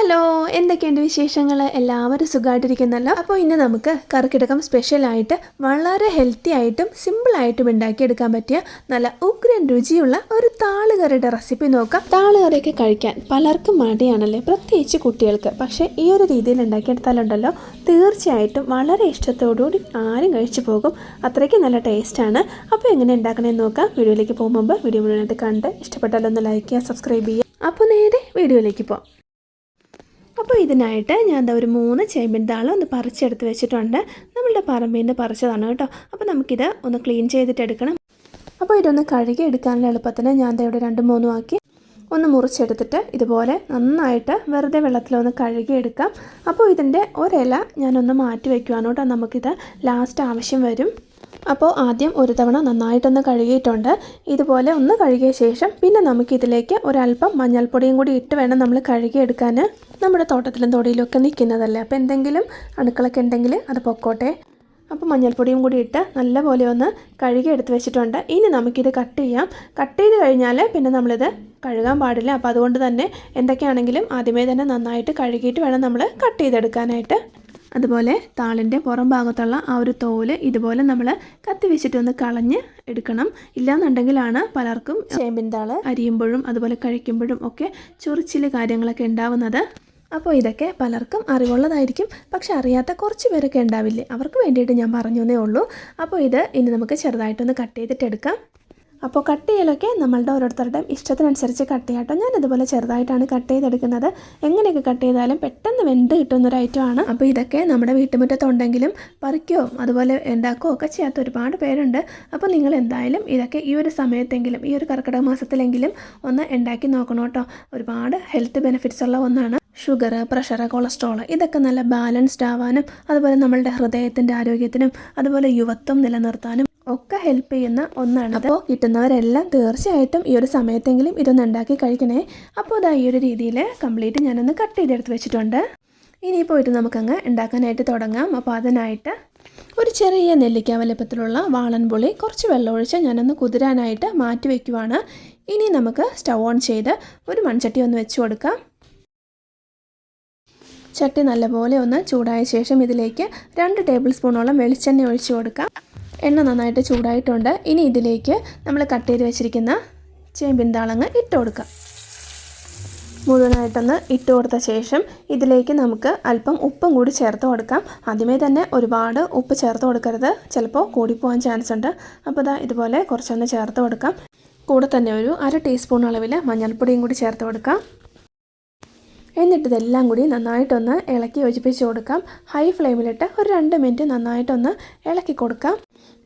Hello എന്തൊക്കെയുണ്ട് വിശേഷങ്ങൾ എല്ലാവരും സുഖമായിട്ടിരിക്കുന്നല്ലോ അപ്പോൾ ഇന്ന് നമുക്ക് കർക്കിടകം സ്പെഷ്യലായിട്ട് വളരെ ഹെൽത്തി ആയിട്ടും സിമ്പിളായിട്ടും ഉണ്ടാക്കിയെടുക്കാൻ പറ്റിയ നല്ല ഉഗ്രൻ രുചിയുള്ള ഒരു താളുകറിയുടെ റെസിപ്പി നോക്കാം. താളുകറിയൊക്കെ കഴിക്കാൻ പലർക്കും മടിയാണല്ലേ? പ്രത്യേകിച്ച് കുട്ടികൾക്ക്. പക്ഷേ ഈ ഒരു രീതിയിൽ ഉണ്ടാക്കിയെടുത്താലുണ്ടല്ലോ തീർച്ചയായിട്ടും വളരെ ഇഷ്ടത്തോടുകൂടി ആരും കഴിച്ചു പോകും. അത്രയ്ക്ക് നല്ല ടേസ്റ്റാണ് അപ്പോൾ എങ്ങനെ ഉണ്ടാക്കണമെന്ന് നോക്കാം. വീഡിയോയിലേക്ക് പോകുമ്പോൾ വീഡിയോ മുഴുവനായിട്ട് കണ്ട് ഇഷ്ടപ്പെട്ടാലൊന്ന് ലൈക്ക് ചെയ്യുക സബ്സ്ക്രൈബ് ചെയ്യുക. അപ്പോൾ നേരെ വീഡിയോയിലേക്ക് പോകാം അപ്പോൾ ഇതിനായിട്ട് ഞാൻ ഒരു മൂന്ന് ചേമ്പിൻ താളം ഒന്ന് പറിച്ചെടുത്ത് വെച്ചിട്ടുണ്ട്. നമ്മളുടെ പറമ്പിന്റെ പറിച്ചതാണ് കേട്ടോ. അപ്പോൾ നമുക്കിത് ഒന്ന് ക്ലീൻ ചെയ്തിട്ട് എടുക്കണം. അപ്പോൾ ഇതൊന്ന് കഴുകി എടുക്കാനുള്ള എളുപ്പത്തിന് ഞാൻ ഇവിടെ രണ്ട് മൂന്നും ആക്കി ഒന്ന് മുറിച്ചെടുത്തിട്ട് ഇതുപോലെ നന്നായിട്ട് വെറുതെ വെള്ളത്തിലൊന്ന് കഴുകിയെടുക്കാം അപ്പോൾ ഇതിന്റെ ഒരില ഞാനൊന്ന് മാറ്റി വയ്ക്കുവാണ് കേട്ടോ. നമുക്കിത് ലാസ്റ്റ് ആവശ്യം വരും. അപ്പോൾ ആദ്യം ഒരു തവണ നന്നായിട്ടൊന്ന് കഴുകിയിട്ടുണ്ട്. ഇതുപോലെ ഒന്ന് കഴുകിയ ശേഷം പിന്നെ നമുക്കിതിലേക്ക് ഒരല്പം മഞ്ഞൾപ്പൊടിയും കൂടി ഇട്ട് വേണം നമ്മൾ കഴുകിയെടുക്കാൻ. നമ്മുടെ തോട്ടത്തിലും തൊടിയിലും ഒക്കെ നിൽക്കുന്നതല്ലേ? അപ്പോൾ എന്തെങ്കിലും അണുക്കളൊക്കെ ഉണ്ടെങ്കിൽ അത് പൊക്കോട്ടെ. അപ്പോൾ മഞ്ഞൾപ്പൊടിയും കൂടി ഇട്ട് നല്ലപോലെ ഒന്ന് കഴുകി എടുത്ത് വെച്ചിട്ടുണ്ട്. ഇനി നമുക്കിത് കട്ട് ചെയ്യാം. കട്ട് ചെയ്ത് കഴിഞ്ഞാൽ പിന്നെ നമ്മളിത് കഴുകാൻ പാടില്ല. അപ്പോൾ അതുകൊണ്ട് തന്നെ എന്തൊക്കെയാണെങ്കിലും ആദ്യമേ തന്നെ നന്നായിട്ട് കഴുകിയിട്ട് വേണം നമ്മൾ കട്ട് ചെയ്തെടുക്കാനായിട്ട്. അതുപോലെ താളിന്റെ പുറം ഭാഗത്തുള്ള ആ ഒരു തോൽ ഇതുപോലെ നമ്മൾ കത്തി വെച്ചിട്ടൊന്ന് കളഞ്ഞ് എടുക്കണം. ഇല്ലാന്നുണ്ടെങ്കിലാണ് പലർക്കും ചേമ്പിൻ താൾ. അരിയുമ്പോഴും അതുപോലെ കഴിക്കുമ്പോഴും ഒക്കെ ചൊറിച്ചിൽ കാര്യങ്ങളൊക്കെ ഉണ്ടാവുന്നത്. അപ്പോൾ ഇതൊക്കെ പലർക്കും അറിവുള്ളതായിരിക്കും. പക്ഷെ അറിയാത്ത കുറച്ച് പേരൊക്കെ ഉണ്ടാവില്ലേ? അവർക്ക് വേണ്ടിയിട്ട് ഞാൻ പറഞ്ഞു ഉള്ളൂ. അപ്പോൾ ഇത് ഇനി നമുക്ക് ചെറുതായിട്ടൊന്ന് കട്ട് ചെയ്തിട്ട് എടുക്കാം അപ്പോൾ കട്ട് ചെയ്യലൊക്കെ നമ്മളുടെ ഓരോരുത്തരുടെയും ഇഷ്ടത്തിനനുസരിച്ച് കട്ട് ചെയ്യാം കേട്ടോ. ഞാൻ ഇതുപോലെ ചെറുതായിട്ടാണ് കട്ട് ചെയ്തെടുക്കുന്നത്. എങ്ങനെയൊക്കെ കട്ട് ചെയ്താലും പെട്ടെന്ന് വെന്ത് കിട്ടുന്ന ഒരു ആണ്. അപ്പോൾ ഇതൊക്കെ നമ്മുടെ വീട്ടുമുറ്റത്തുണ്ടെങ്കിലും പറിക്കുകയോ അതുപോലെ ഉണ്ടാക്കുകയോ ഒക്കെ ചെയ്യാത്ത ഒരുപാട് പേരുണ്ട്. അപ്പോൾ നിങ്ങൾ എന്തായാലും ഇതൊക്കെ ഈ ഒരു സമയത്തെങ്കിലും ഈ ഒരു കർക്കിടക മാസത്തിലെങ്കിലും ഒന്ന് ഉണ്ടാക്കി നോക്കണം കേട്ടോ. ഒരുപാട് ഹെൽത്ത് ബെനിഫിറ്റ്സ് ഉള്ള ഒന്നാണ്. ഷുഗർ പ്രഷർ കൊളസ്ട്രോൾ ഇതൊക്കെ നല്ല ബാലൻസ്ഡ് ആവാനും അതുപോലെ നമ്മളുടെ ഹൃദയത്തിന്റെ ആരോഗ്യത്തിനും അതുപോലെ യുവത്വം നിലനിർത്താനും ഒക്കെ ഹെൽപ്പ് ചെയ്യുന്ന ഒന്നാണ് അപ്പോൾ കിട്ടുന്നവരെല്ലാം തീർച്ചയായിട്ടും ഈ ഒരു സമയത്തെങ്കിലും ഇതൊന്ന് ഉണ്ടാക്കി കഴിക്കണേ. അപ്പോൾ ഇതാ ഈ ഒരു രീതിയിൽ കംപ്ലീറ്റ് ഞാനൊന്ന് കട്ട് ചെയ്തെടുത്ത് വെച്ചിട്ടുണ്ട്. ഇനിയിപ്പോൾ ഇത് നമുക്കങ്ങ് ഉണ്ടാക്കാനായിട്ട് തുടങ്ങാം. അപ്പോൾ അതിനായിട്ട് ഒരു ചെറിയ നെല്ലിക്ക വലുപ്പത്തിലുള്ള വാളൻപുളി കുറച്ച് വെള്ളമൊഴിച്ച് ഞാനൊന്ന് കുതിരാനായിട്ട് മാറ്റി വയ്ക്കുവാണ് ഇനി നമുക്ക് സ്റ്റൗ ഓൺ ചെയ്ത് ഒരു മൺചട്ടി ഒന്ന് വെച്ച് കൊടുക്കാം. ചട്ടി നല്ലപോലെ ഒന്ന് ചൂടായ ശേഷം ഇതിലേക്ക് രണ്ട് ടേബിൾ സ്പൂണോളം വെളിച്ചെണ്ണ ഒഴിച്ച് കൊടുക്കാം. എണ്ണ നന്നായിട്ട് ചൂടായിട്ടുണ്ട്. ഇനി ഇതിലേക്ക് നമ്മൾ കട്ട് ചെയ്ത് വെച്ചിരിക്കുന്ന ചേമ്പിൻ താളങ്ങ് ഇട്ട് കൊടുക്കാം. മുഴുവനായിട്ടൊന്ന് ഇട്ട് കൊടുത്ത ശേഷം ഇതിലേക്ക് നമുക്ക് അല്പം ഉപ്പും കൂടി ചേർത്ത് കൊടുക്കാം. ആദ്യമേ തന്നെ ഒരുപാട് ഉപ്പ് ചേർത്ത് കൊടുക്കരുത്. ചിലപ്പോൾ കൂടിപ്പോകാൻ ചാൻസ് ഉണ്ട്. അപ്പോൾ ഇതാ ഇതുപോലെ കുറച്ചൊന്ന് ചേർത്ത് കൊടുക്കാം. കൂടെ തന്നെ ഒരു അര ടീസ്പൂൺ അളവിൽ മഞ്ഞൾപ്പൊടിയും കൂടി ചേർത്ത് കൊടുക്കാം. എന്നിട്ട് ഇതെല്ലാം കൂടി നന്നായിട്ടൊന്ന് ഇളക്കി യോജിപ്പിച്ച് കൊടുക്കാം. ഹൈ ഫ്ലെയിമിലിട്ട് ഒരു രണ്ട് മിനിറ്റ് നന്നായിട്ടൊന്ന് ഇളക്കി കൊടുക്കാം.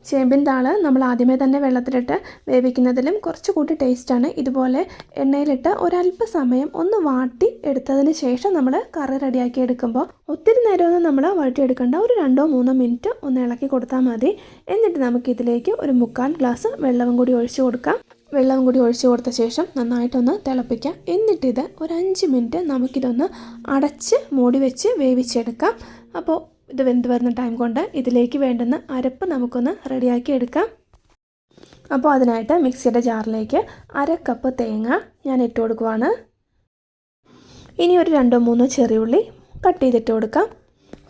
ചേമ്പിൻ താൾ നമ്മൾ ആദ്യമേ തന്നെ വെള്ളത്തിലിട്ട് വേവിക്കുന്നതിലും കുറച്ച് കൂട്ടി ടേസ്റ്റാണ് ഇതുപോലെ എണ്ണയിലിട്ട് ഒരല്പസമയം ഒന്ന് വാട്ടി എടുത്തതിന് ശേഷം നമ്മൾ കറി റെഡിയാക്കി എടുക്കുമ്പോൾ ഒത്തിരി നേരമൊന്നും നമ്മൾ വഴറ്റിയെടുക്കേണ്ട. ഒരു രണ്ടോ മൂന്നോ മിനിറ്റ് ഒന്ന് ഇളക്കി കൊടുത്താൽ മതി. എന്നിട്ട് നമുക്കിതിലേക്ക് ഒരു മുക്കാൽ ഗ്ലാസ് വെള്ളവും കൂടി ഒഴിച്ചു കൊടുക്കാം. വെള്ളം കൂടി ഒഴിച്ചു കൊടുത്ത ശേഷം നന്നായിട്ടൊന്ന് തിളപ്പിക്കാം. എന്നിട്ടിത് ഒരു അഞ്ച് മിനിറ്റ് നമുക്കിതൊന്ന് അടച്ച് മൂടി വെച്ച് വേവിച്ചെടുക്കാം. അപ്പോൾ ഇത് വെന്ത് വരുന്ന ടൈം കൊണ്ട് ഇതിലേക്ക് വേണ്ടുന്ന അരപ്പ് നമുക്കൊന്ന് റെഡിയാക്കി എടുക്കാം. അപ്പോൾ അതിനായിട്ട് മിക്സിയുടെ ജാറിലേക്ക് അര കപ്പ് തേങ്ങ ഞാൻ ഇട്ട് കൊടുക്കുവാണ്. ഇനി ഒരു രണ്ടോ മൂന്നോ ചെറിയുള്ളി കട്ട് ചെയ്തിട്ട് കൊടുക്കാം.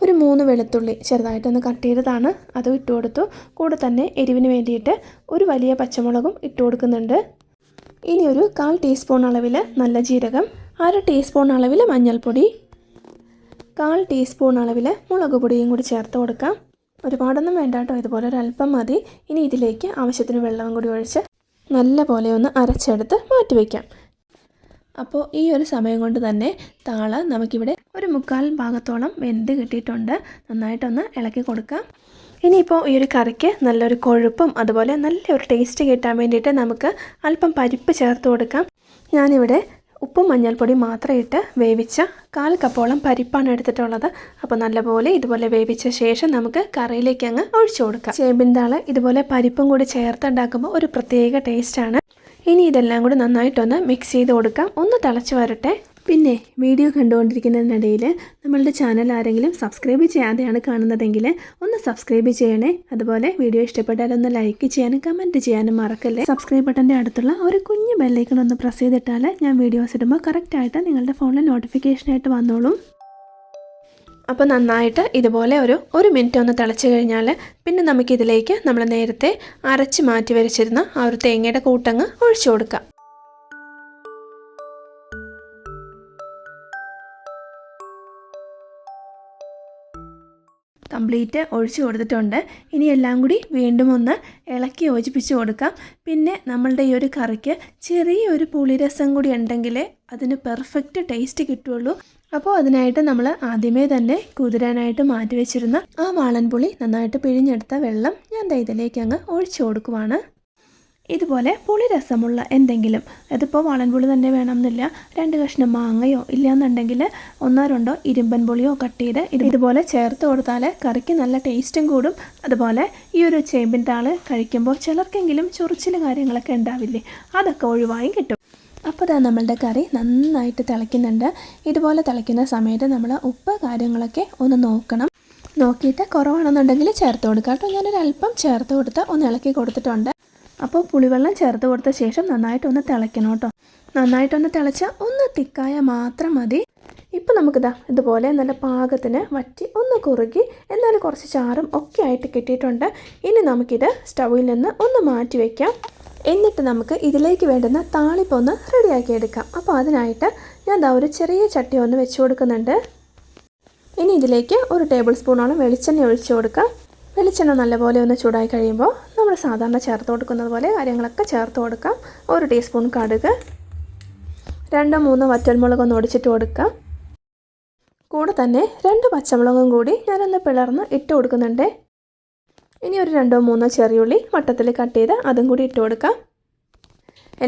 ഒരു മൂന്ന് വെളുത്തുള്ളി ചെറുതായിട്ടൊന്ന് കട്ട് ചെയ്തതാണ്. അതും ഇട്ട് കൊടുത്തു. കൂടെ തന്നെ എരിവിന് വേണ്ടിയിട്ട് ഒരു വലിയ പച്ചമുളകും ഇട്ട് കൊടുക്കുന്നുണ്ട്. ഇനി ഒരു കാൽ ടീസ്പൂൺ അളവിൽ നല്ല ജീരകം അര ടീസ്പൂൺ അളവിൽ മഞ്ഞൾപ്പൊടി കാൽ ടീസ്പൂൺ അളവിൽ മുളക് പൊടിയും കൂടി ചേർത്ത് കൊടുക്കാം. ഒരുപാടൊന്നും വേണ്ട കേട്ടോ. ഇതുപോലെ ഒരല്പം മതി. ഇനി ഇതിലേക്ക് ആവശ്യത്തിന് വെള്ളവും കൂടി ഒഴിച്ച് നല്ല പോലെ ഒന്ന് അരച്ചെടുത്ത് മാറ്റി വയ്ക്കാം അപ്പോൾ ഈ ഒരു സമയം കൊണ്ട് തന്നെ താള നമുക്കിവിടെ ഒരു മുക്കാൽ ഭാഗത്തോളം വെന്ത് കിട്ടിയിട്ടുണ്ട്. നന്നായിട്ടൊന്ന് ഇളക്കി കൊടുക്കാം. ഇനിയിപ്പോൾ ഈ ഒരു കറിക്ക് നല്ലൊരു കൊഴുപ്പും അതുപോലെ നല്ലൊരു ടേസ്റ്റ് കിട്ടാൻ വേണ്ടിയിട്ട് നമുക്ക് അല്പം പരിപ്പ് ചേർത്ത് കൊടുക്കാം. ഞാനിവിടെ ഉപ്പും മഞ്ഞൾപ്പൊടി മാത്രം ഇട്ട് വേവിച്ച കാൽ കപ്പോളം പരിപ്പാണ് എടുത്തിട്ടുള്ളത്. അപ്പോൾ നല്ലപോലെ ഇതുപോലെ വേവിച്ച ശേഷം നമുക്ക് കറിയിലേക്ക് അങ്ങ് ഒഴിച്ചു കൊടുക്കാം. ചേമ്പിൻ താൾ ഇതുപോലെ പരിപ്പും കൂടി ചേർത്തുണ്ടാക്കുമ്പോൾ ഒരു പ്രത്യേക ടേസ്റ്റാണ് ഇനി ഇതെല്ലാം കൂടി നന്നായിട്ടൊന്ന് മിക്സ് ചെയ്ത് കൊടുക്കാം. ഒന്ന് തിളച്ച് വരട്ടെ. പിന്നെ വീഡിയോ കണ്ടുകൊണ്ടിരിക്കുന്നതിനിടയിൽ നമ്മളുടെ ചാനൽ ആരെങ്കിലും സബ്സ്ക്രൈബ് ചെയ്യാതെയാണ് കാണുന്നതെങ്കിൽ ഒന്ന് സബ്സ്ക്രൈബ് ചെയ്യണേ. അതുപോലെ വീഡിയോ ഇഷ്ടപ്പെട്ടാൽ ഒന്ന് ലൈക്ക് ചെയ്യാനും കമന്റ് ചെയ്യാനും മറക്കല്ലേ. സബ്സ്ക്രൈബ് ബട്ടന്റെ അടുത്തുള്ള ഒരു കുഞ്ഞു ബെല്ലൈക്കൺ ഒന്ന് പ്രസ് ചെയ്തിട്ടാൽ ഞാൻ വീഡിയോസ് ഇടുമ്പോൾ കറക്റ്റായിട്ട് നിങ്ങളുടെ ഫോണിൽ നോട്ടിഫിക്കേഷനായിട്ട് വന്നോളും. അപ്പോൾ നന്നായിട്ട് ഇതുപോലെ ഒരു ഒരു മിനിറ്റ് ഒന്ന് തിളച്ച് കഴിഞ്ഞാൽ പിന്നെ നമുക്കിതിലേക്ക് നമ്മൾ നേരത്തെ അരച്ച് മാറ്റി വരച്ചിരുന്ന ആ ഒരു തേങ്ങയുടെ കൂട്ടങ്ങ് ഒഴിച്ചു കൊടുക്കാം. കംപ്ലീറ്റ് ഒഴിച്ചു കൊടുത്തിട്ടുണ്ട്. ഇനി എല്ലാം കൂടി വീണ്ടും ഒന്ന് ഇളക്കി യോജിപ്പിച്ച് കൊടുക്കാം. പിന്നെ നമ്മളുടെ ഈ ഒരു കറിക്ക് ചെറിയൊരു പുളിരസം കൂടി ഉണ്ടെങ്കിലേ അതിന് പെർഫെക്റ്റ് ടേസ്റ്റ് കിട്ടുള്ളൂ അപ്പോൾ അതിനായിട്ട് നമ്മൾ ആദ്യമേ തന്നെ കുതിരാനായിട്ട് മാറ്റി വെച്ചിരുന്ന ആ വാളൻപുളി നന്നായിട്ട് പിഴിഞ്ഞെടുത്ത വെള്ളം ഞാൻ ദൈതലേക്ക് അങ്ങ് ഒഴിച്ചു കൊടുക്കുവാണ്. ഇതുപോലെ പുളി രസമുള്ള എന്തെങ്കിലും അതിപ്പോൾ വളൻപുളി തന്നെ വേണമെന്നില്ല രണ്ട് കഷ്ണം മാങ്ങയോ ഇല്ലയെന്നുണ്ടെങ്കിൽ ഒന്നോ രണ്ടോ ഇരുമ്പൻ പുളിയോ കട്ട് ചെയ്ത് ഇതുപോലെ ചേർത്ത് കൊടുത്താൽ കറിക്ക് നല്ല ടേസ്റ്റും കൂടും. അതുപോലെ ഈ ഒരു ചേമ്പിൻ താൾ കഴിക്കുമ്പോൾ ചിലർക്കെങ്കിലും ചൊറിച്ചിൽ കാര്യങ്ങളൊക്കെ ഉണ്ടാവില്ലേ അതൊക്കെ ഒഴിവായും കിട്ടും. അപ്പോൾ ഇതാ നമ്മളുടെ കറി നന്നായിട്ട് തിളയ്ക്കുന്നുണ്ട്. ഇതുപോലെ തിളയ്ക്കുന്ന സമയത്ത് നമ്മൾ ഉപ്പ് കാര്യങ്ങളൊക്കെ ഒന്ന് നോക്കണം. നോക്കിയിട്ട് കുറവാണെന്നുണ്ടെങ്കിൽ ചേർത്ത് കൊടുക്കാം. കേട്ടോ ഞാനൊരു അല്പം ചേർത്ത് കൊടുത്ത് ഒന്ന് ഇളക്കി കൊടുത്തിട്ടുണ്ട്. അപ്പോൾ പുളിവെള്ളം ചേർത്ത് കൊടുത്ത ശേഷം നന്നായിട്ടൊന്ന് തിളയ്ക്കണം കേട്ടോ. നന്നായിട്ടൊന്ന് തിളച്ചാൽ ഒന്ന് തിക്കായ മാത്രം മതി. ഇപ്പോൾ നമുക്കിതാ ഇതുപോലെ നല്ല പാകത്തിന് വറ്റി ഒന്ന് കുറുകി എന്നാലും കുറച്ച് ചാറും ഒക്കെ ആയിട്ട് കിട്ടിയിട്ടുണ്ട്. ഇനി നമുക്കിത് സ്റ്റൗവിൽ നിന്ന് ഒന്ന് മാറ്റി വയ്ക്കാം എന്നിട്ട് നമുക്ക് ഇതിലേക്ക് വേണ്ടുന്ന താളിപ്പൊന്ന് റെഡിയാക്കി എടുക്കാം. അപ്പോൾ അതിനായിട്ട് ഞാൻ ദാ ഒരു ചെറിയ ചട്ടി ഒന്ന് വെച്ച് കൊടുക്കുന്നുണ്ട്. ഇനി ഇതിലേക്ക് ഒരു ടേബിൾ സ്പൂണോളം വെളിച്ചെണ്ണ ഒഴിച്ചു കൊടുക്കാം. വെളിച്ചെണ്ണ നല്ലപോലെ ഒന്ന് ചൂടായി കഴിയുമ്പോൾ നമ്മൾ സാധാരണ ചേർത്ത് കൊടുക്കുന്നത് പോലെ കാര്യങ്ങളൊക്കെ ചേർത്ത് കൊടുക്കാം. ഒരു ടീസ്പൂൺ കടുക്. രണ്ടോ മൂന്നോ വറ്റൽമുളക് ഒന്ന് ഒടിച്ചിട്ട് കൊടുക്കാം. കൂടെ തന്നെ രണ്ട് പച്ചമുളകും കൂടി ഞാനൊന്ന് പിളർന്ന് ഇട്ട് കൊടുക്കുന്നുണ്ട്. ഇനി ഒരു രണ്ടോ മൂന്നോ ചെറിയുള്ളി വട്ടത്തിൽ കട്ട് ചെയ്ത് അതും കൂടി ഇട്ട് കൊടുക്കാം.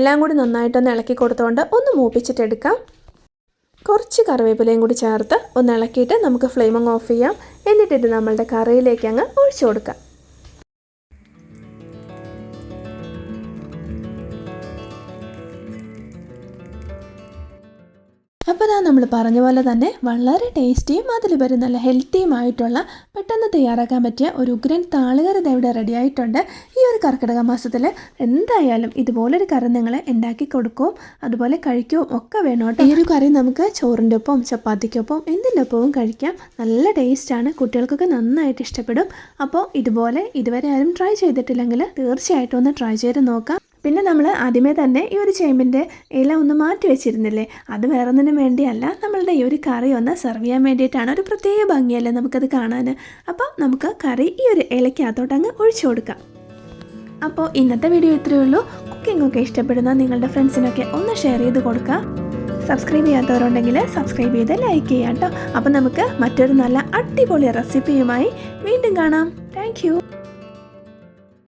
എല്ലാം കൂടി നന്നായിട്ടൊന്ന് ഇളക്കി കൊടുത്തുകൊണ്ട് ഒന്ന് മൂപ്പിച്ചിട്ടെടുക്കാം കുറച്ച് കറിവേപ്പിലയും കൂടി ചേർത്ത് ഒന്ന് ഇളക്കിയിട്ട് നമുക്ക് ഫ്ലെയിം ഓഫ് ചെയ്യാം. എന്നിട്ടിട്ട് നമ്മളുടെ കറിയിലേക്ക് അങ്ങ് ഒഴിച്ചു കൊടുക്കാം. ഇതാ നമ്മൾ പറഞ്ഞ പോലെ തന്നെ വളരെ ടേസ്റ്റിയും അതിലുപരി നല്ല ഹെൽത്തിയുമായിട്ടുള്ള പെട്ടെന്ന് തയ്യാറാക്കാൻ പറ്റിയ ഒരു ഉഗ്രൻ താളുകറി ദേ ഇവിടെ റെഡി ആയിട്ടുണ്ട്. ഈ ഒരു കർക്കിടക മാസത്തിൽ എന്തായാലും ഇതുപോലൊരു കറി നിങ്ങൾ ഉണ്ടാക്കി കൊടുക്കും അതുപോലെ കഴിക്കുകയും ഒക്കെ വേണം കേട്ടോ. ഈ ഒരു കറി നമുക്ക് ചോറിന്റെ ഒപ്പം ചപ്പാത്തിക്കൊപ്പം എന്തിന്റെ ഒപ്പവും കഴിക്കാം. നല്ല ടേസ്റ്റാണ് കുട്ടികൾക്കൊക്കെ നന്നായിട്ട് ഇഷ്ടപ്പെടും. അപ്പോൾ ഇതുപോലെ ഇതുവരെ ആരും ട്രൈ ചെയ്തിട്ടില്ലെങ്കിൽ തീർച്ചയായിട്ടും ഒന്ന് ട്രൈ ചെയ്ത് നോക്കാം. പിന്നെ നമ്മൾ ആദ്യമേ തന്നെ ഈ ഒരു ചേമ്പിന്റെ ഇല ഒന്ന് മാറ്റി വെച്ചിരുന്നില്ലേ? അത് വേറൊന്നിനും വേണ്ടിയല്ല നമ്മളുടെ ഈ ഒരു കറി ഒന്ന് സെർവ് ചെയ്യാൻ വേണ്ടിയിട്ടാണ് ഒരു പ്രത്യേക ഭംഗിയല്ലേ നമുക്കത് കാണാൻ അപ്പോൾ നമുക്ക് കറി ഈ ഒരു ഇലയ്ക്കകത്തോട്ട് അങ്ങ് ഒഴിച്ചു കൊടുക്കാം. അപ്പോൾ ഇന്നത്തെ വീഡിയോ ഇത്രയേ ഉള്ളൂ. കുക്കിംഗ് ഒക്കെ ഇഷ്ടപ്പെടുന്ന നിങ്ങളുടെ ഫ്രണ്ട്സിനൊക്കെ ഒന്ന് ഷെയർ ചെയ്ത് കൊടുക്കുക സബ്സ്ക്രൈബ് ചെയ്യാത്തവരുണ്ടെങ്കിൽ സബ്സ്ക്രൈബ് ചെയ്ത് ലൈക്ക് ചെയ്യാം കേട്ടോ അപ്പോൾ നമുക്ക് മറ്റൊരു നല്ല അടിപൊളി റെസിപ്പിയുമായി വീണ്ടും കാണാം. താങ്ക്